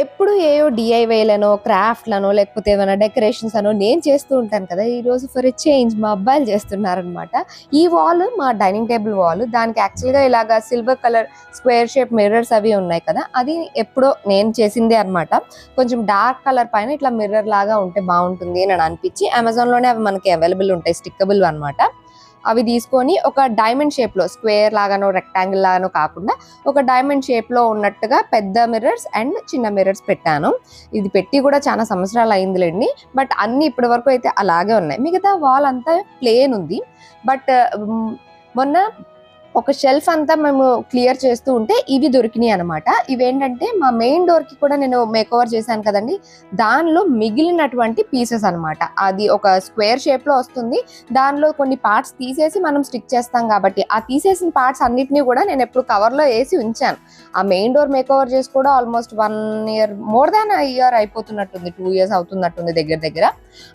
ఎప్పుడు ఏయో డిఐవైలనో క్రాఫ్ట్లనో లేకపోతే ఏమైనా డెకరేషన్స్ అనో నేను చేస్తూ ఉంటాను కదా. ఈ రోజు ఫర్ చేంజ్ మా అబ్బాయిలు చేస్తున్నారనమాట. ఈ వాల్ మా డైనింగ్ టేబుల్ వాల్. దానికి యాక్చువల్గా ఇలాగా silver colour square shape mirrors అవి ఉన్నాయి కదా. అది ఎప్పుడో నేను చేసిందే అన్నమాట కొంచెం డార్క్ కలర్ పైన ఇట్లా మిర్రర్ లాగా ఉంటే బాగుంటుంది అని అనిపించి అమెజాన్లోనే అవి మనకి అవైలబుల్ ఉంటాయి స్టిక్కబుల్ అన్నమాట. అవి తీసుకొని ఒక డైమండ్ షేప్లో స్క్వేర్ లాగానో రెక్టాంగిల్ లాగానో కాకుండా ఒక డైమండ్ షేప్లో ఉన్నట్టుగా పెద్ద మిర్రర్స్ అండ్ చిన్న మిర్రర్స్ పెట్టాను. ఇది పెట్టి కూడా చాలా సంవత్సరాలు అయిందిలేండి. బట్ అన్ని ఇప్పటి వరకు అయితే అలాగే ఉన్నాయి. మిగతా వాల్ అంతా ప్లేన్ ఉంది. బట్ మొన్న ఒక షెల్ఫ్ అంతా మేము క్లియర్ చేస్తూ ఉంటే ఇవి దొరికినాయి అనమాట ఇవేంటంటే మా మెయిన్ డోర్కి కూడా నేను మేకోవర్ చేశాను కదండి. దానిలో మిగిలినటువంటి పీసెస్ అన్నమాట. అది ఒక స్క్వేర్ షేప్లో వస్తుంది. దానిలో కొన్ని పార్ట్స్ తీసేసి మనం స్టిక్ చేస్తాం కాబట్టి ఆ తీసేసిన పార్ట్స్ అన్నిటినీ కూడా నేను ఎప్పుడు కవర్లో వేసి ఉంచాను. ఆ మెయిన్ డోర్ మేకోవర్ ఓవర్ చేసి కూడా almost one year more than year అయిపోతున్నట్టుంది. Two years అవుతున్నట్టుంది దగ్గర దగ్గర.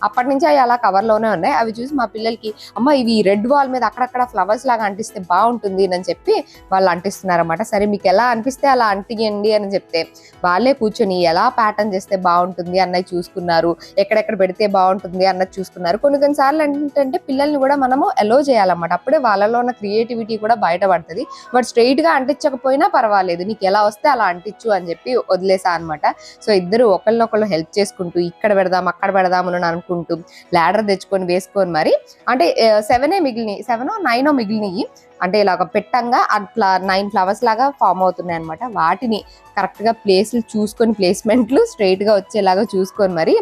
అప్పటి నుంచి అవి అలా కవర్లోనే ఉన్నాయి. అవి చూసి మా పిల్లలకి అమ్మ ఇవి రెడ్ వాల్ మీద అక్కడక్కడ ఫ్లవర్స్ లాగా అంటిస్తే బాగుంటుంది. అని చెప్పి వాళ్ళు అంటిస్తున్నారన్నమాట. సరే మీకు ఎలా అనిపిస్తే అలా అంటియండి అని చెప్తే వాళ్ళే కూర్చొని ఎలా ప్యాటర్న్ చేస్తే బాగుంటుంది అన్నది చూసుకున్నారు ఎక్కడెక్కడ పెడితే బాగుంటుంది అన్నది చూసుకున్నారు. కొన్ని కొన్ని సార్లు ఏంటంటే పిల్లల్ని కూడా మనము ఎలో చేయాలన్నమాట. అప్పుడే వాళ్ళలో ఉన్న క్రియేటివిటీ కూడా బయటపడుతుంది. బట్ స్ట్రైట్గా అంటించకపోయినా పర్వాలేదు. నీకు ఎలా వస్తే అలా అంటించు అని చెప్పి వదిలేసా అనమాట సో ఇద్దరు ఒకళ్ళనొకళ్ళు హెల్ప్ చేసుకుంటూ ఇక్కడ పెడదాం అక్కడ పెడదాం అని అనుకుంటూ లాడర్ తెచ్చుకొని వేసుకొని మరి అంటే సెవెనే మిగిలినాయి సెవెనో నైనో మిగిలినాయి. అంటే ఇలాగ పెట్టంగా అట్లా నైన్ ఫ్లవర్స్ లాగా ఫామ్ అవుతున్నాయి అనమాట వాటిని కరెక్ట్గా ప్లేస్లు చూసుకొని ప్లేస్మెంట్లు స్ట్రైట్గా వచ్చేలాగా చూసుకొని మరి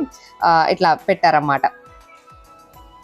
ఇట్లా పెట్టారన్నమాట.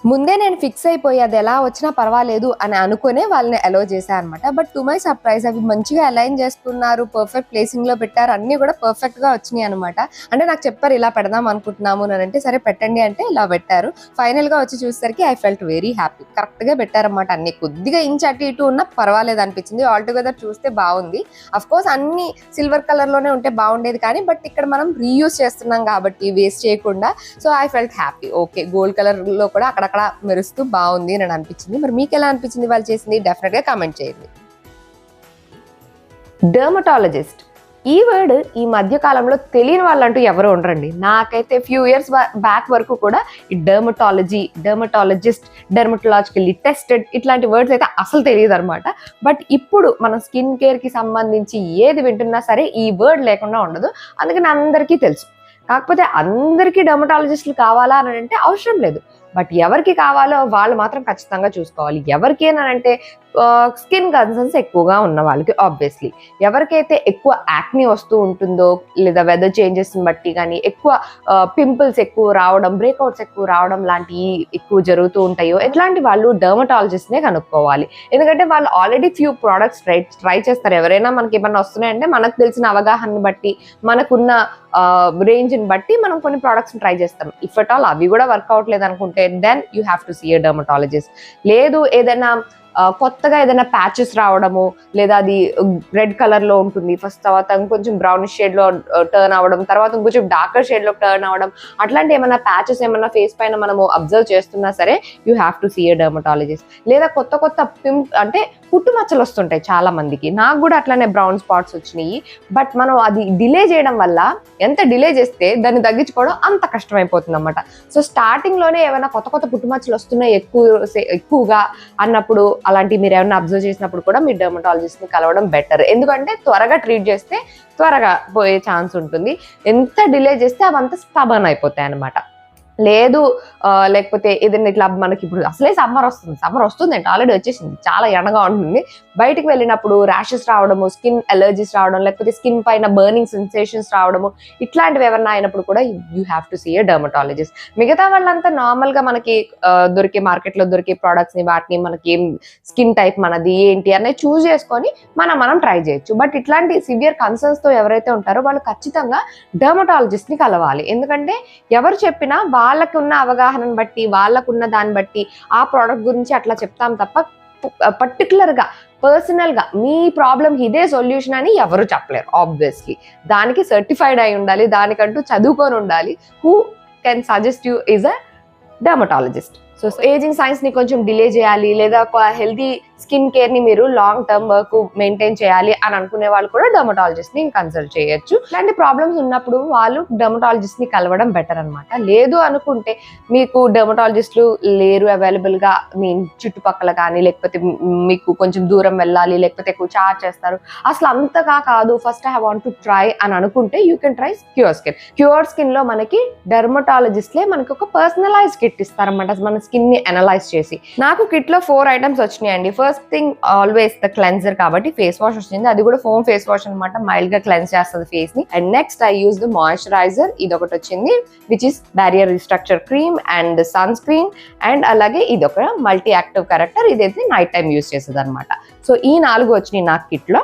ముందే నేను ఫిక్స్ అయిపోయి అది ఎలా వచ్చినా పర్వాలేదు అని అనుకునే వాళ్ళని అలో చేశాను అనమాట బట్ టు మై సర్ప్రైజ్ అవి మంచిగా అలైన్ చేసుకున్నారు పర్ఫెక్ట్ ప్లేసింగ్లో పెట్టారు అన్నీ కూడా పర్ఫెక్ట్గా వచ్చినాయి అనమాట అంటే నాకు చెప్పారు ఇలా పెడదాం అనుకుంటున్నాము అని అంటే సరే పెట్టండి అంటే ఇలా పెట్టారు. ఫైనల్గా వచ్చి చూసేసరికి ఐ ఫెల్ట్ వెరీ హ్యాపీ కరెక్ట్గా పెట్టారనమాట పెట్టారన్నమాట అన్ని. కొద్దిగా ఇంచ్ అటు ఇటు ఉన్నా పర్వాలేదు అనిపించింది. ఆల్టుగెదర్ చూస్తే బాగుంది. అఫ్ కోర్స్ అన్ని సిల్వర్ కలర్లోనే ఉంటే బాగుండేది కానీ బట్ ఇక్కడ మనం రీయూస్ చేస్తున్నాం కాబట్టి వేస్ట్ చేయకుండా. So I felt happy okay gold కలర్లో కూడా అక్కడక్కడ మెరుస్తూ బాగుంది అని అనిపించింది. మరి మీకు ఎలా అనిపించింది వాళ్ళు చేసింది? డెఫినెట్గా కామెంట్ చేయండి. డర్మటాలజిస్ట్ ఈ వర్డ్ ఈ మధ్య కాలంలో తెలియని వాళ్ళంటూ ఎవరు ఉండరండి. నాకైతే ఫ్యూ ఇయర్స్ బ్యాక్ వరకు కూడా ఈ డర్మటాలజీ డర్మటాలజిస్ట్ డెర్మటలాజికల్లీ టెస్టెడ్ ఇట్లాంటి వర్డ్స్ అయితే అసలు తెలియదు అనమాట బట్ ఇప్పుడు మన స్కిన్ కేర్కి సంబంధించి ఏది వింటున్నా సరే ఈ వర్డ్ లేకుండా ఉండదు. అందుకని అందరికీ తెలుసు. కాకపోతే అందరికీ డర్మటాలజిస్టులు కావాలా అని అంటే అవసరం లేదు. బట్ ఎవరికి కావాలో వాళ్ళు మాత్రం ఖచ్చితంగా చూసుకోవాలి. ఎవరికి అంటే స్కిన్ కన్సర్న్స్ ఎక్కువగా ఉన్న వాళ్ళకి ఆబ్వియస్లీ ఎవరికైతే ఎక్కువ యాక్ని వస్తూ ఉంటుందో లేదా వెదర్ చేంజెస్ని బట్టి కానీ ఎక్కువ పింపుల్స్ ఎక్కువ రావడం బ్రేక్అవుట్స్ ఎక్కువ రావడం లాంటివి ఎక్కువ జరుగుతూ ఉంటాయో ఇట్లాంటి వాళ్ళు డర్మటాలజిస్ట్నే కనుక్కోవాలి. ఎందుకంటే వాళ్ళు already few products try try చేస్తారు. ఎవరైనా మనకి ఏమైనా వస్తున్నాయంటే మనకు తెలిసిన అవగాహన బట్టి మనకున్న రేంజ్ని బట్టి మనం కొన్ని ప్రోడక్ట్స్ని ట్రై చేస్తాం. ఇఫ్ అట్ ఆల్ అవి కూడా వర్కౌట్ లేదనుకుంటే then you have to see a dermatologist లేదు ఏదైనా కొత్తగా ఏదైనా ప్యాచెస్ రావడము లేదా అది రెడ్ కలర్లో ఉంటుంది. ఫస్ట్ తర్వాత ఇంకొంచెం బ్రౌన్ షేడ్లో టర్న్ అవ్వడం తర్వాత ఇంకొంచెం డార్కర్ షేడ్లో టర్న్ అవ్వడం అట్లాంటి ఏమైనా ప్యాచెస్ ఏమైనా ఫేస్ పైన మనము అబ్జర్వ్ చేస్తున్నా సరే you have to see a dermatologist లేదా కొత్త కొత్త పింప్ అంటే పుట్టుమచ్చలు వస్తుంటాయి చాలా మందికి. నాకు కూడా అట్లానే బ్రౌన్ స్పాట్స్ వచ్చినాయి. బట్ మనం అది డిలే చేయడం వల్ల ఎంత డిలే చేస్తే దాన్ని తగ్గించుకోవడం అంత కష్టమైపోతుంది అనమాట సో స్టార్టింగ్లోనే ఏమైనా కొత్త కొత్త పుట్టుమచ్చలు వస్తున్నాయి ఎక్కువ సే- ఎక్కువగా అన్నప్పుడు అలాంటి మీరు ఏమైనా అబ్జర్వ్ చేసినప్పుడు కూడా మీ డెర్మటాలజిస్ట్ని కలవడం బెటర్ ఎందుకంటే త్వరగా ట్రీట్ చేస్తే త్వరగా పోయే ఛాన్స్ ఉంటుంది. ఎంత డిలే చేస్తే అవంతా స్టబన్ అయిపోతాయి అనమాట లేదు లేకపోతే ఏదైనా ఇట్లా మనకి ఇప్పుడు అసలే సమ్మర్ వస్తుంది. సమ్మర్ వస్తుంది అంటే ఆల్రెడీ వచ్చేసింది. చాలా ఎండగా ఉంటుంది. బయటికి వెళ్ళినప్పుడు ర్యాషెస్ రావడము స్కిన్ అలర్జీస్ రావడం లేకపోతే స్కిన్ పైన బర్నింగ్ సెన్సేషన్స్ రావడము ఇట్లాంటివి ఏమన్నా అయినప్పుడు కూడా you have to see a dermatologist మిగతా వాళ్ళంతా నార్మల్గా మనకి దొరికే మార్కెట్లో దొరికే ప్రోడక్ట్స్ని వాటిని మనకి ఏం స్కిన్ టైప్ మనది ఏంటి అనేది చూస్ చేసుకొని మనం మనం ట్రై చేయొచ్చు. బట్ ఇట్లాంటి సివియర్ కన్సర్న్స్తో ఎవరైతే ఉంటారో వాళ్ళు ఖచ్చితంగా డర్మటాలజిస్ట్ని కలవాలి. ఎందుకంటే ఎవరు చెప్పినా వాళ్ళకున్న అవగాహనను బట్టి వాళ్ళకున్న దాన్ని బట్టి ఆ ప్రోడక్ట్ గురించి అట్లా చెప్తాం తప్ప పర్టికులర్గా పర్సనల్గా మీ ప్రాబ్లం ఇదే సొల్యూషన్ అని ఎవరు చెప్పలేరు ఆబ్వియస్లీ దానికి సర్టిఫైడ్ అయి ఉండాలి దానికంటూ చదువుకొని ఉండాలి. Who can suggest you is a dermatologist so ageing సైన్స్ని కొంచెం డిలే చేయాలి లేదా ఒక హెల్తీ స్కిన్ కేర్ని మీరు లాంగ్ టర్మ్ వర్క్ మెయింటైన్ చేయాలి అని అనుకునే వాళ్ళు కూడా డర్మటాలజిస్ట్ని కన్సల్ట్ చేయొచ్చు. ఇలాంటి ప్రాబ్లమ్స్ ఉన్నప్పుడు వాళ్ళు డర్మటాలజిస్ట్ని కలవడం బెటర్ అనమాట లేదు అనుకుంటే మీకు డర్మటాలజిస్టులు లేరు అవైలబుల్గా మీ చుట్టుపక్కల కానీ లేకపోతే మీకు కొంచెం దూరం వెళ్ళాలి లేకపోతే ఎక్కువ చార్జ్ చేస్తారు. అసలు అంతగా కాదు. First I want to try అని అనుకుంటే you can try cure skin cure స్కిన్లో మనకి డర్మటాలజిస్ట్లే మనకి ఒక పర్సనలైజ్ కిట్ ఇస్తారన్నమాట. మన స్కిన్ని అనలైజ్ చేసి. నాకు కిట్లో ఫోర్ ఐటమ్స్ వచ్చినాయండి. First thing always the cleanser కాబట్టి ఫేస్ వాష్ వచ్చింది. అది కూడా ఫోమ్ ఫేస్ వాష్ అనమాట మైల్డ్గా క్లెన్స్ చేస్తుంది ఫేస్ని. And next I use the moisturiser ఇది ఒకటి వచ్చింది which is barrier restructure cream and sunscreen and అలాగే ఇది ఒక మల్టీ యాక్టివ్ కరెక్టర్ ఇదైతే నైట్ టైం యూస్ చేసేది అనమాట సో ఈ నాలుగు వచ్చినాయి నాకు కిట్లో.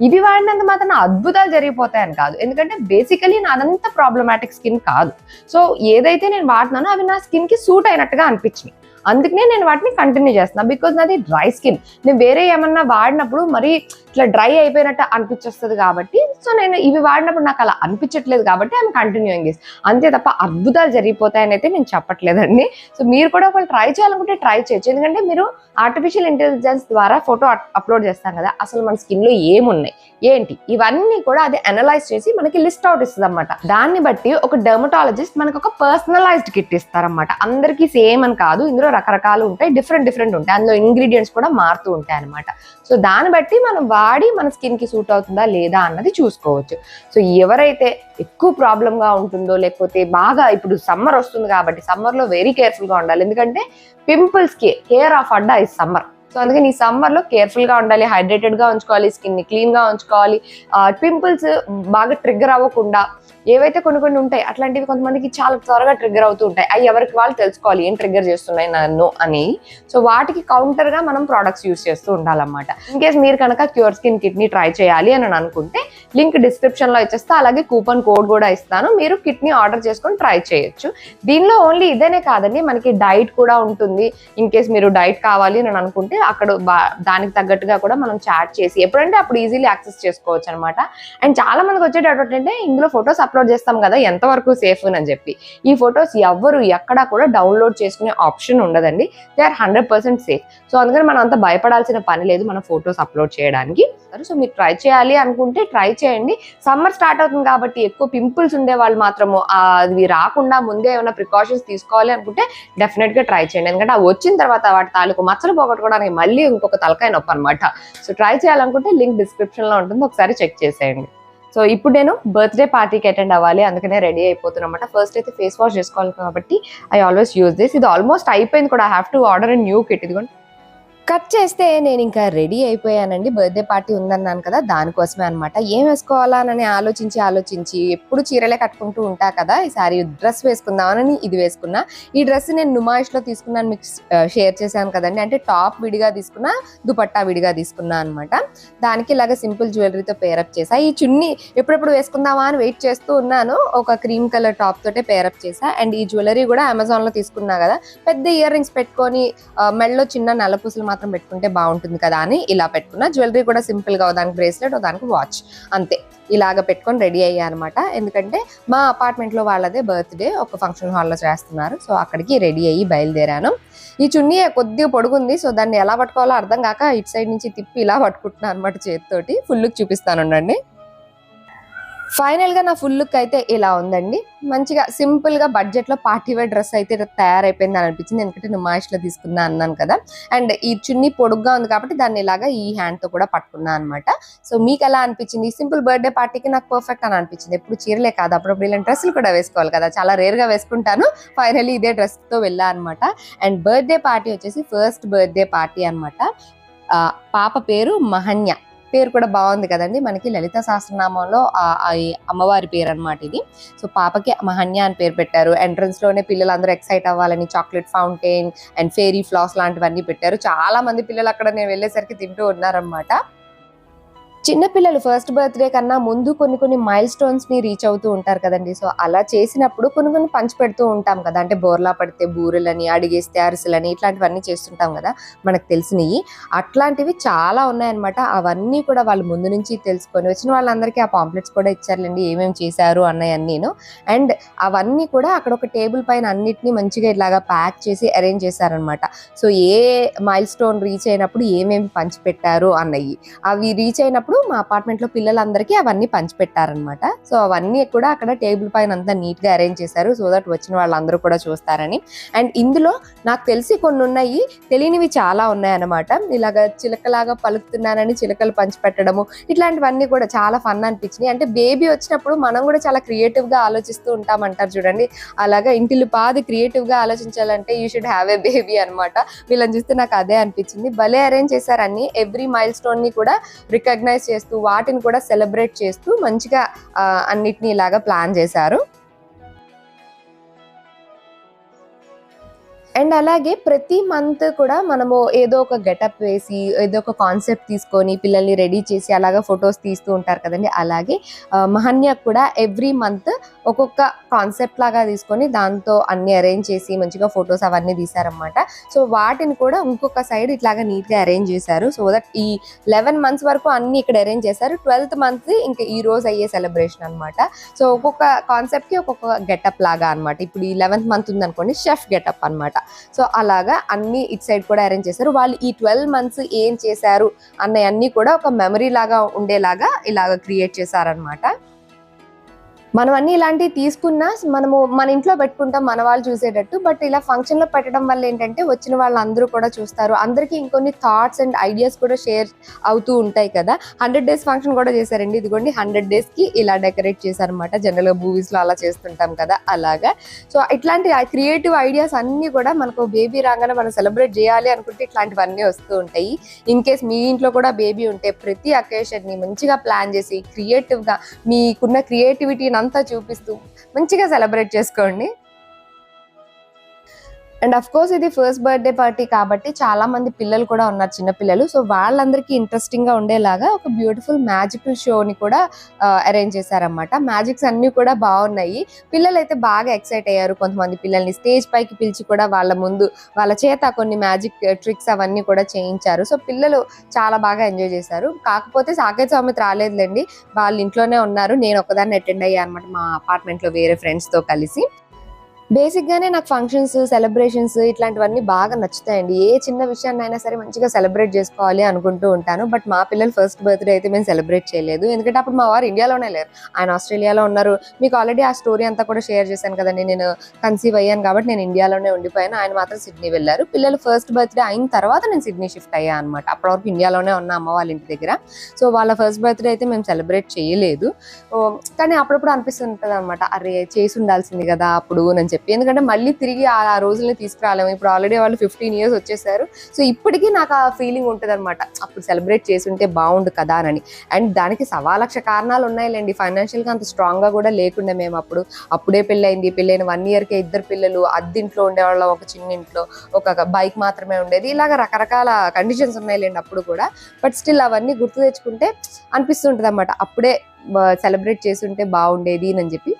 ఇవి వాడినంత మాత్రం అద్భుతాలు జరిగిపోతాయని కాదు. ఎందుకంటే బేసికలీ నాదంతా ప్రాబ్లమాటిక్ స్కిన్ కాదు. సో ఏదైతే నేను వాడుతున్నానో అవి నా స్కిన్కి సూట్ అయినట్టుగా అనిపించినాయి. అందుకనే నేను వాటిని కంటిన్యూ చేస్తున్నా. బికాజ్ నాది డ్రై స్కిన్ నేను వేరే ఏమన్నా వాడినప్పుడు మరి ఇట్లా డ్రై అయిపోయినట్టు అనిపించేస్తుంది కాబట్టి సో నేను ఇవి వాడినప్పుడు నాకు అలా అనిపించట్లేదు కాబట్టి ఐఎమ్ కంటిన్యూయింగ్ దిస్ అంతే తప్ప అద్భుతాలు జరిగిపోతాయని అయితే నేను చెప్పట్లేదండి. సో మీరు కూడా ఒకవేళ ట్రై చేయాలనుకుంటే ట్రై చేయొచ్చు. ఎందుకంటే మీరు ఆర్టిఫిషియల్ ఇంటెలిజెన్స్ ద్వారా ఫోటో అప్లోడ్ చేస్తాం కదా అసలు మన స్కిన్లో ఏమున్నాయి? ఏంటి? ఇవన్నీ కూడా అది అనలైజ్ చేసి మనకి లిస్ట్ అవుట్ ఇస్తుంది అనమాట దాన్ని బట్టి ఒక డెర్మటాలజిస్ట్ మనకు ఒక పర్సనలైజ్డ్ కిట్ ఇస్తారన్నమాట. అందరికీ సేమ్ అని కాదు. ఇందులో రకరకాలు ఉంటాయి డిఫరెంట్ డిఫరెంట్ ఉంటాయి. అందులో ఇంగ్రీడియంట్స్ కూడా మారుతూ ఉంటాయి అనమాట సో దాన్ని బట్టి మనం వాడి మన స్కిన్కి సూట్ అవుతుందా లేదా అన్నది చూసుకోవచ్చు. సో ఎవరైతే ఎక్కువ ప్రాబ్లంగా ఉంటుందో లేకపోతే బాగా ఇప్పుడు సమ్మర్ వస్తుంది కాబట్టి సమ్మర్లో వెరీ కేర్ఫుల్గా ఉండాలి. ఎందుకంటే పింపుల్స్కి కేర్ ఆఫ్ అడ్డా ఈ సమ్మర్ సో అందుకని ఈ సమ్మర్లో కేర్ఫుల్గా ఉండాలి హైడ్రేటెడ్గా ఉంచుకోవాలి స్కిన్ని ఉంచుకోవాలి. పింపుల్స్ బాగా ట్రిగ్గర్ అవ్వకుండా ఏవైతే కొన్ని కొన్ని ఉంటాయి అట్లాంటివి కొంతమందికి చాలా త్వరగా ట్రిగ్గర్ అవుతూ ఉంటాయి. అవి ఎవరికి వాళ్ళు తెలుసుకోవాలి ఏం ట్రిగ్గర్ చేస్తున్నాయి నన్ను అని. సో వాటికి కౌంటర్గా మనం ప్రోడక్ట్స్ యూస్ చేస్తూ ఉండాలన్నమాట. ఇన్ కేస్ మీరు కనుక క్యూర్ స్కిన్ కిడ్నీ ట్రై చేయాలి అని అనుకుంటే లింక్ డిస్క్రిప్షన్లో ఇచ్చేస్తా. అలాగే కూపన్ కోడ్ కూడా ఇస్తాను. మీరు కిడ్నీ ఆర్డర్ చేసుకొని ట్రై చేయొచ్చు. దీనిలో ఓన్లీ ఇదేనే కాదండి మనకి డైట్ కూడా ఉంటుంది. ఇన్ కేస్ మీరు డైట్ కావాలి అని అనుకుంటే అక్కడ బా- దానికి తగ్గట్టుగా కూడా మనం చాట్ చేసి ఎప్పుడంటే అప్పుడు ఈజీలీ యాక్సెస్ చేసుకోవచ్చు అనమాట అండ్ చాలా మందికి వచ్చేటటువంటి ఇందులో ఫొటోస్ అప్లోడ్ చేస్తాం కదా ఎంతవరకు సేఫ్ అని చెప్పి. ఈ ఫొటోస్ ఎవ్వరు ఎక్కడా కూడా డౌన్లోడ్ చేసుకునే ఆప్షన్ ఉండదండి. They are hundred percent safe so అందుకని మనం అంత భయపడాల్సిన పని లేదు మన ఫొటోస్ అప్లోడ్ చేయడానికి. సో మీరు ట్రై చేయాలి అనుకుంటే ట్రై చేయండి. సమ్మర్ స్టార్ట్ అవుతుంది కాబట్టి ఎక్కువ పింపుల్స్ ఉండే వాళ్ళు మాత్రము అవి రాకుండా ముందే ఏమైనా ప్రికాషన్స్ తీసుకోవాలి అనుకుంటే డెఫినెట్గా ట్రై చేయండి. ఎందుకంటే అవి వచ్చిన తర్వాత వాటి తాలూకు మచ్చలు పోగొట్టుకోవడానికి మళ్ళీ ఇంకొక తలకాయ నొప్పి అనమాట సో ట్రై చేయాలనుకుంటే లింక్ డిస్క్రిప్షన్లో ఉంటుంది. ఒకసారి చెక్ చేసేయండి. సో ఇప్పుడు నేను బర్త్డే పార్టీకి అటెండ్ అవ్వాలి అందుకనే రెడీ అయిపోతున్నమాట ఫస్ట్ అయితే ఫేస్ వాష్ చేసుకోవాలి కాబట్టి ఐ ఆల్వేస్ యూజ్ దిస్ ఇది ఆల్మోస్ట్ అయిపోయింది కూడా. I have to order new kit ఇదిగోండి. కట్ చేస్తే నేను ఇంకా రెడీ అయిపోయానండి. బర్త్డే పార్టీ ఉందన్నాను కదా దానికోసమే అనమాట ఏం వేసుకోవాలా అని ఆలోచించి ఆలోచించి ఎప్పుడు చీరలే కట్టుకుంటూ ఉంటా కదా ఈసారి డ్రెస్ వేసుకుందామని ఇది వేసుకున్నా. ఈ డ్రెస్ నేను నుమాయిష్లో తీసుకున్నాను మీకు షేర్ చేశాను కదండి. అంటే టాప్ విడిగా తీసుకున్నా దుపట్టా విడిగా తీసుకున్నా అనమాట దానికి ఇలాగ సింపుల్ జ్యువెలరీతో పేరప్ చేసా ఈ చున్నీ ఎప్పుడెప్పుడు వేసుకుందామా అని వెయిట్ చేస్తూ ఉన్నాను. ఒక క్రీమ్ కలర్ టాప్ తోటే పేరప్ చేసా అండ్ ఈ జ్యువెలరీ కూడా అమెజాన్లో తీసుకున్నా కదా పెద్ద ఇయర్ రింగ్స్ పెట్టుకొని మెడలో చిన్న నల్లపూసలు మాత్రం పెట్టుకుంటే బాగుంటుంది కదా అని ఇలా పెట్టుకున్నా. జ్యువెలరీ కూడా సింపుల్గా దానికి బ్రేస్లెట్ దానికి వాచ్ అంతే. ఇలాగ పెట్టుకొని రెడీ అయ్యా అనమాట ఎందుకంటే మా అపార్ట్మెంట్లో వాళ్ళదే బర్త్డే ఒక ఫంక్షన్ హాల్లో చేస్తున్నారు. సో అక్కడికి రెడీ అయ్యి బయలుదేరాను. ఈ చున్నీ కొద్దిగా పొడుగుంది. సో దాన్ని ఎలా పట్టుకోవాలో అర్థం కాక ఇటు సైడ్ నుంచి తిప్పి ఇలా పట్టుకుంటున్నాను అనమాట చేతితోటి. ఫుల్ చూపిస్తాను ఉండండి. ఫైనల్గా నా ఫుల్ లుక్ అయితే ఇలా ఉందండి. మంచిగా సింపుల్గా బడ్జెట్లో పార్టీ వేర్ డ్రెస్ అయితే తయారైపోయింది అని అనిపించింది. ఎందుకంటే నుమాయిష్లో తీసుకున్నా అన్నాను కదా. అండ్ ఈ చున్నీ పొడుగ్గా ఉంది కాబట్టి దాన్ని ఇలాగా ఈ హ్యాండ్తో కూడా పట్టుకున్నా అనమాట సో మీకు ఎలా అనిపించింది? సింపుల్ బర్త్డే పార్టీకి నాకు పర్ఫెక్ట్ అని అనిపించింది. ఎప్పుడు చీరలే కాదు. అప్పుడప్పుడు ఇలాంటి డ్రెస్సులు కూడా వేసుకోవాలి కదా. చాలా రేర్గా వేసుకుంటాను. ఫైనల్లీ ఇదే డ్రెస్తో వెళ్ళా అనమాట అండ్ బర్త్డే పార్టీ వచ్చేసి ఫస్ట్ బర్త్డే పార్టీ అనమాట పాప పేరు మహన్య. పేరు కూడా బాగుంది కదండి. మనకి లలిత సహస్రనామంలో ఆ- అమ్మవారి పేరు అన్నమాట ఇది. సో పాపకి మహన్య అని పేరు పెట్టారు. ఎంట్రన్స్లోనే పిల్లలందరూ ఎక్సైట్ అవ్వాలని chocolate fountain and fairy floss లాంటివన్నీ పెట్టారు. చాలా మంది పిల్లలు అక్కడ నేను వెళ్ళేసరికి తింటూ ఉన్నారనమాట చిన్నపిల్లలు ఫస్ట్ బర్త్డే కన్నా ముందు కొన్ని కొన్ని మైల్ స్టోన్స్ని రీచ్ అవుతూ ఉంటారు కదండి. సో అలా చేసినప్పుడు కొన్ని కొన్ని పంచి పెడుతూ ఉంటాం కదా. అంటే బోర్లా పడితే బూరెలని అడిగేస్తే అరిసెలని ఇట్లాంటివన్నీ చేస్తుంటాం కదా. మనకు తెలిసినవి అట్లాంటివి చాలా ఉన్నాయన్నమాట. అవన్నీ కూడా వాళ్ళు ముందు నుంచి తెలుసుకొని వచ్చిన వాళ్ళందరికీ ఆ పాంప్లెట్స్ కూడా ఇచ్చారులేండి. ఏమేమి చేశారు అన్నయన్నీను అండ్ అవన్నీ కూడా అక్కడ ఒక టేబుల్ పైన అన్నిటిని మంచిగా ఇలాగా ప్యాక్ చేసి అరేంజ్ చేశారనమాట so a milestone reach అయినప్పుడు ఏమేమి పంచి పెట్టారు అన్నయ్యి అవి రీచ్ అయినప్పుడు మా అపార్ట్మెంట్లో పిల్లలందరికీ అవన్నీ పంచిపెట్టారనమాట సో అవన్నీ కూడా అక్కడ టేబుల్ పైన అంతా నీట్గా అరేంజ్ చేశారు. సో దట్ వచ్చిన వాళ్ళందరూ కూడా చూస్తారని. అండ్ ఇందులో నాకు తెలిసి కొన్ని ఉన్నాయి తెలియనివి చాలా ఉన్నాయన్నమాట. ఇలాగ చిలకలాగా పలుకుతున్నానని చిలకలు పంచిపెట్టడము ఇట్లాంటివన్నీ కూడా చాలా ఫన్ అనిపించినాయి. అంటే బేబీ వచ్చినప్పుడు మనం కూడా చాలా క్రియేటివ్గా ఆలోచిస్తూ ఉంటామంటారు చూడండి. అలాగా ఇంటిల్లి పాది క్రియేటివ్గా ఆలోచించాలంటే you should have a baby అనమాట వీళ్ళని చూస్తే నాకు అదే అనిపించింది. భలే అరేంజ్ చేశారు అన్ని. ఎవ్రీ మైల్ స్టోన్ని కూడా రికగ్నైజ్ చేస్తూ వాటిని కూడా సెలబ్రేట్ చేస్తూ మంచిగా ఆ, అన్నిటినీ ఇలాగా ప్లాన్ చేశారు. అండ్ అలాగే ప్రతి మంత్ కూడా మనము ఏదో ఒక గెటప్ వేసి ఏదో ఒక కాన్సెప్ట్ తీసుకొని పిల్లల్ని రెడీ చేసి అలాగా ఫొటోస్ తీస్తూ ఉంటారు కదండి. అలాగే మహన్య కూడా ఎవ్రీ మంత్ ఒక్కొక్క కాన్సెప్ట్ లాగా తీసుకొని దాంతో అన్ని అరేంజ్ చేసి మంచిగా ఫొటోస్ అవన్నీ తీసారనమాట సో వాటిని కూడా ఇంకొక సైడ్ ఇట్లాగా నీట్గా అరేంజ్ చేశారు. సో దట్ ఈ లెవెన్ మంత్స్ వరకు అన్ని ఇక్కడ అరేంజ్ చేశారు. ట్వెల్త్ మంత్ ఇంకా ఈ రోజు అయ్యే సెలబ్రేషన్ అనమాట సో ఒక్కొక్క కాన్సెప్ట్కి ఒక్కొక్క గెటప్ లాగా అన్నమాట. ఇప్పుడు ఈ లెవెన్త్ మంత్ ఉందనుకోండి షెఫ్ గెటప్ అన్నమాట. సో అలాగా అన్ని ఇటు సైడ్ కూడా అరేంజ్ చేశారు. వాళ్ళు ఈ ట్వెల్వ్ మంత్స్ ఏం చేశారు అన్నీ కూడా ఒక మెమరీ లాగా ఉండేలాగా ఇలాగ క్రియేట్ చేశారనమాట మనం అన్ని ఇలాంటివి తీసుకున్నా మనము మన ఇంట్లో పెట్టుకుంటాం మన వాళ్ళు చూసేటట్టు. బట్ ఇలా ఫంక్షన్లో పెట్టడం వల్ల ఏంటంటే వచ్చిన వాళ్ళందరూ కూడా చూస్తారు. అందరికీ ఇంకొన్ని థాట్స్ అండ్ ఐడియాస్ కూడా షేర్ అవుతూ ఉంటాయి కదా. హండ్రెడ్ డేస్ ఫంక్షన్ కూడా చేశారండి. ఇదిగోండి హండ్రెడ్ డేస్కి ఇలా డెకరేట్ చేశారనమాట జనరల్గా మూవీస్లో అలా చేస్తుంటాం కదా అలాగా. సో ఇట్లాంటి క్రియేటివ్ ఐడియాస్ అన్ని కూడా మనకు బేబీ రాగానే మనం సెలబ్రేట్ చేయాలి అనుకుంటే ఇట్లాంటివన్నీ వస్తూ ఉంటాయి. ఇన్ కేస్ మీ ఇంట్లో కూడా బేబీ ఉంటే ప్రతి అకేషన్ని మంచిగా ప్లాన్ చేసి క్రియేటివ్గా మీకున్న క్రియేటివిటీని అంతా చూపిస్తూ మంచిగా సెలబ్రేట్ చేసుకోండి. అండ్ అఫ్ కోర్స్ ఇది ఫస్ట్ బర్త్డే పార్టీ కాబట్టి చాలా మంది పిల్లలు కూడా ఉన్నారు చిన్న పిల్లలు. సో వాళ్ళందరికీ ఇంట్రెస్టింగ్గా ఉండేలాగా ఒక బ్యూటిఫుల్ మ్యాజికల్ షోని కూడా అరేంజ్ చేశారన్నమాట. మ్యాజిక్స్ అన్ని కూడా బాగున్నాయి. పిల్లలు అయితే బాగా ఎక్సైట్ అయ్యారు. కొంతమంది పిల్లల్ని స్టేజ్ పైకి పిలిచి కూడా వాళ్ళ ముందు వాళ్ళ చేత కొన్ని మ్యాజిక్ ట్రిక్స్ uh, అవన్నీ కూడా చేయించారు. సో పిల్లలు చాలా బాగా ఎంజాయ్ చేశారు. కాకపోతే సాకేత్ స్వామిత్ రాలేదులేండి. వాళ్ళు ఇంట్లోనే ఉన్నారు. నేను ఒకదాన్ని అటెండ్ అయ్యా అనమాట మా అపార్ట్మెంట్లో వేరే ఫ్రెండ్స్తో కలిసి. బేసిక్గానే నాకు ఫంక్షన్స్ సెలబ్రేషన్స్ ఇట్లాంటివన్నీ బాగా నచ్చుతాయండి. ఏ చిన్న విషయాన్ని అయినా సరే మంచిగా సెలబ్రేట్ చేసుకోవాలి అనుకుంటూ ఉంటాను. బట్ మా పిల్లలు ఫస్ట్ బర్త్డే అయితే మేము సెలబ్రేట్ చేయలేదు. ఎందుకంటే అప్పుడు మా వారు ఇండియాలోనే లేరు. ఆయన ఆస్ట్రేలియాలో ఉన్నారు. మీకు ఆల్రెడీ ఆ స్టోరీ అంతా కూడా షేర్ చేశాను కదండి. నేను కన్సీవ్ అయ్యాను కాబట్టి నేను ఇండియాలోనే ఉండిపోయాను. ఆయన మాత్రం సిడ్నీ వెళ్ళారు. పిల్లలు ఫస్ట్ బర్త్డే అయిన తర్వాత నేను సిడ్నీ షిఫ్ట్ అయ్యా అనమాట అప్పటి వరకు ఇండియాలోనే ఉన్న అమ్మ వాళ్ళ ఇంటి దగ్గర. సో వాళ్ళ ఫస్ట్ బర్త్డే అయితే మేము సెలబ్రేట్ చేయలేదు. కానీ అప్పుడప్పుడు అనిపిస్తుంటుంది అనమాట అరే చేసి ఉండాల్సింది కదా అప్పుడు అని చెప్పి. ఎందుకంటే మళ్ళీ తిరిగి ఆ ఆ రోజుల్ని తీసుకురాలేము. ఇప్పుడు ఆల్రెడీ వాళ్ళు ఫిఫ్టీన్ ఇయర్స్ వచ్చేసారు. సో ఇప్పటికీ నాకు ఆ ఫీలింగ్ ఉంటుంది అనమాట అప్పుడు సెలబ్రేట్ చేసి ఉంటే బాగుండు కదా అని. అండ్ దానికి సవా లక్ష కారణాలు ఉన్నాయిలేండి. ఫైనాన్షియల్గా అంత స్ట్రాంగ్గా కూడా లేకుండే మేము అప్పుడు. అప్పుడే పెళ్ళైంది పెళ్ళైన వన్ ఇయర్కే ఇద్దరు పిల్లలు. అద్దింట్లో ఉండేవాళ్ళం ఒక చిన్న ఇంట్లో. ఒక బైక్ మాత్రమే ఉండేది. ఇలాగ రకరకాల కండిషన్స్ ఉన్నాయిలేండి అప్పుడు కూడా. బట్ స్టిల్ అవన్నీ గుర్తు తెచ్చుకుంటే అనిపిస్తుంటుంది అనమాట అప్పుడే సెలబ్రేట్ చేస్తుంటే బాగుండేది అని చెప్పి.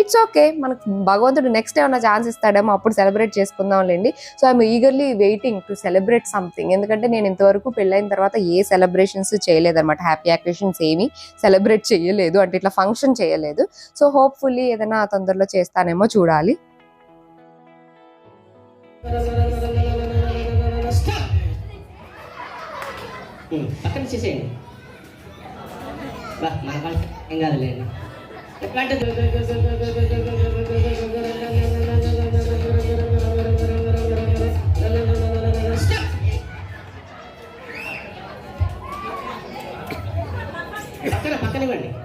ఇట్స్ ఓకే మనకు భగవంతుడు నెక్స్ట్ ఏమైనా ఛాన్స్ ఇస్తాడేమో అప్పుడు celebrate చేసుకుందాంలేండి. So I'm eagerly waiting to celebrate something ఎందుకంటే నేను ఇంతవరకు పెళ్ళైన తర్వాత ఏ సెలబ్రేషన్స్ చేయలేదన్నమాట. హ్యాపీ అకేషన్స్ ఏమి సెలబ్రేట్ చేయలేదు. అంటే ఇట్లా ఫంక్షన్ చేయలేదు. సో హోప్ఫుల్లీ ఏదైనా తొందరలో చేస్తానేమో చూడాలి. పక్కన చేసేయండి మన ఏం కాదులేండి ఎట్లా అంటే పక్కన పక్కన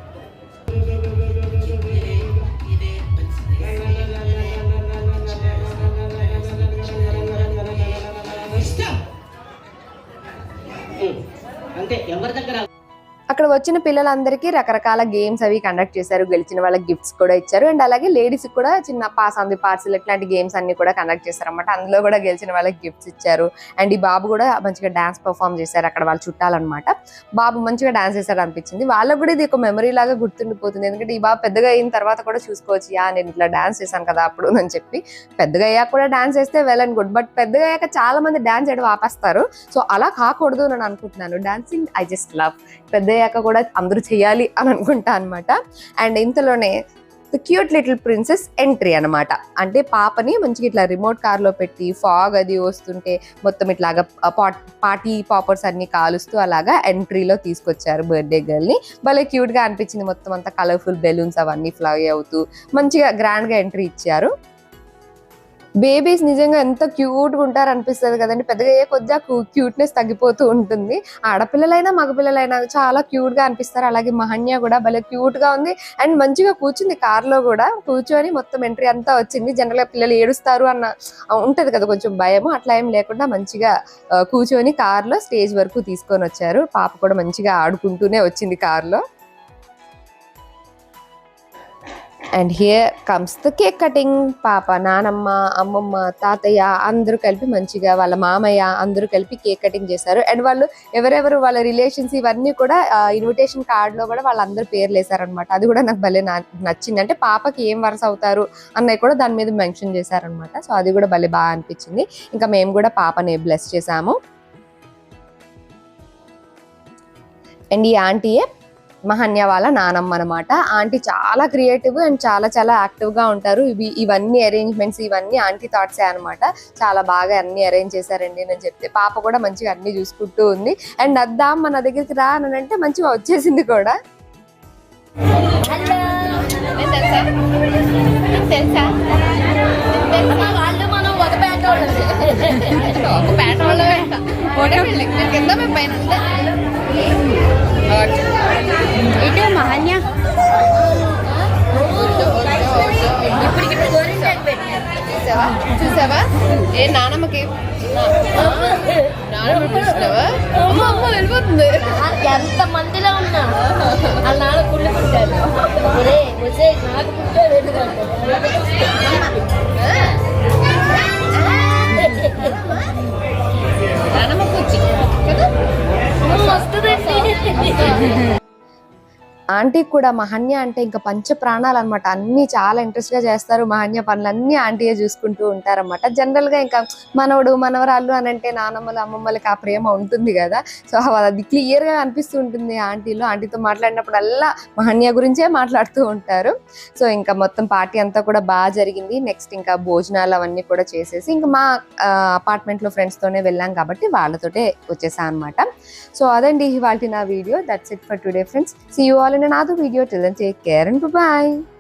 ఇక్కడ అక్కడ వచ్చిన పిల్లలందరికీ రకరకాల గేమ్స్ అవి కండక్ట్ చేశారు. గెలిచిన వాళ్ళకి గిఫ్ట్స్ కూడా ఇచ్చారు. అండ్ అలాగే లేడీస్ కూడా చిన్న పాస్ ఆన్ ది పార్సిల్ ఇట్లాంటి గేమ్స్ అన్ని కూడా కండక్ట్ చేశారు అనమాట అందులో కూడా గెలిచిన వాళ్ళకి గిఫ్ట్స్ ఇచ్చారు. అండ్ ఈ బాబు కూడా మంచిగా డాన్స్ పర్ఫామ్ చేశారు అక్కడ వాళ్ళు చుట్టాలన్నమాట. బాబు మంచిగా డాన్స్ చేశారు అనిపించింది. వాళ్ళకు కూడా ఇది ఒక మెమరీ లాగా గుర్తుండిపోతుంది. ఎందుకంటే ఈ బాబు పెద్దగా అయిన తర్వాత కూడా చూసుకోవచ్చు యా నేను ఇట్లా డాన్స్ చేశాను కదా అప్పుడు అని చెప్పి. పెద్దగా అయ్యాక కూడా డాన్స్ చేస్తే వెల్ అండ్ గుడ్ బట్ పెద్దగా అయ్యాక చాలా మంది డాన్స్ చేయడం ఆపేస్తారు. సో అలా కాకూడదు అని నేను అనుకుంటున్నాను. డాన్సింగ్ ఐ జస్ట్ లవ్ పెద్ద అయ్యాక కూడా అందరూ చేయాలి అని అనుకుంటా అనమాట అండ్ ఇంతలోనే the cute little princess entry అన్నమాట. అంటే పాపని మంచిగా ఇట్లా రిమోట్ కార్లో పెట్టి ఫాగ్ అది వస్తుంటే మొత్తం ఇట్లాగా పాట్ పార్టీ పాపర్స్ అన్ని కాలుస్తూ అలాగా ఎంట్రీలో తీసుకొచ్చారు బర్త్డే గర్ల్ని. భలే క్యూట్గా అనిపించింది మొత్తం అంతా కలర్ఫుల్ బెలూన్స్ అవన్నీ ఫ్లై అవుతూ మంచిగా గ్రాండ్గా ఎంట్రీ ఇచ్చారు. బేబీస్ నిజంగా ఎంత క్యూట్గా ఉంటారు అనిపిస్తుంది కదండి. పెద్దగా ఏ కొద్దిగా క్యూట్నెస్ తగ్గిపోతూ ఉంటుంది. ఆడపిల్లలైనా మగపిల్లలైనా చాలా క్యూట్గా అనిపిస్తారు. అలాగే మహన్య కూడా భలే క్యూట్గా ఉంది. అండ్ మంచిగా కూర్చుంది. కార్లో కూడా కూర్చొని మొత్తం ఎంట్రీ అంతా వచ్చింది. జనరల్గా పిల్లలు ఏడుస్తారు అన్న ఉంటది కదా కొంచెం భయము. అట్లా ఏం లేకుండా మంచిగా కూర్చొని కార్లో స్టేజ్ వరకు తీసుకొని వచ్చారు. పాప కూడా మంచిగా ఆడుకుంటూనే వచ్చింది car and here comes the cake cutting పాప నానమ్మ అమ్మమ్మ తాతయ్య అందరూ కలిపి మంచిగా వాళ్ళ మామయ్య అందరూ కలిపి కేక్ కటింగ్ చేశారు. అండ్ వాళ్ళు ఎవరెవరు వాళ్ళ రిలేషన్స్ ఇవన్నీ కూడా ఇన్విటేషన్ కార్డులో కూడా వాళ్ళందరూ పేర్లు వేశారనమాట అది కూడా నాకు భలే నా- నచ్చింది. అంటే పాపకి ఏం వరుస అవుతారు అన్నవి కూడా దాని మీద మెన్షన్ చేశారనమాట సో అది కూడా భలే బాగా అనిపించింది. ఇంకా మేము కూడా పాపని బ్లెస్ చేశాము. అండ్ ఈ ఆంటీయే మహన్య వాళ్ళ నానమ్మ అనమాట ఆంటీ చాలా క్రియేటివ్ అండ్ చాలా చాలా యాక్టివ్గా ఉంటారు. ఇవి ఇవన్నీ అరేంజ్మెంట్స్ ఇవన్నీ ఆంటీ థాట్సే అనమాట చాలా బాగా అన్ని అరేంజ్ చేశారండి నేను చెప్తే. పాప కూడా మంచిగా అన్ని చూసుకుంటూ ఉంది. అండ్ అద్దాం మన దగ్గరికి రా అని అంటే మంచిగా వచ్చేసింది కూడా. ఒక పేట కింద మేము పైన ఇటు మహన్య. ఇప్పుడు గోరింటాకు చూసావా? చూసావా ఏ నానమ్మకి? నానమ్మ పిలిచినావా అమ్మ అమ్మ వెళ్ళిపోతుంది. ఎంత మందిలో ఉన్నా. ఆ నాన్న కుళ్ళు పుట్టారు నాకు నానమ్మ కూర్చి. కదా? もうストレス ఆంటీ కూడా మహన్య అంటే ఇంకా పంచ ప్రాణాలు అనమాట అన్ని చాలా ఇంట్రెస్ట్గా చేస్తారు మహన్య పనులు అన్ని ఆంటీయే చూసుకుంటూ ఉంటారనమాట జనరల్గా ఇంకా మనవడు మనవరాళ్ళు అని అంటే నానమ్మలు అమ్మమ్మలకి ఆ ప్రేమ ఉంటుంది కదా. సో అది క్లియర్గా అనిపిస్తూ ఉంటుంది ఆంటీలో. ఆంటీతో మాట్లాడినప్పుడల్లా మహన్య గురించే మాట్లాడుతూ ఉంటారు. సో ఇంకా మొత్తం పార్టీ అంతా కూడా బాగా జరిగింది. నెక్స్ట్ ఇంకా భోజనాలు అవన్నీ కూడా చేసేసి ఇంకా మా అపార్ట్మెంట్లో ఫ్రెండ్స్ తోనే వెళ్ళాం కాబట్టి వాళ్ళతోటే వచ్చేసా అనమాట సో అదండి ఇవాళ నా video. That's it for today friends see you all in another video. Till then, take care and bye bye.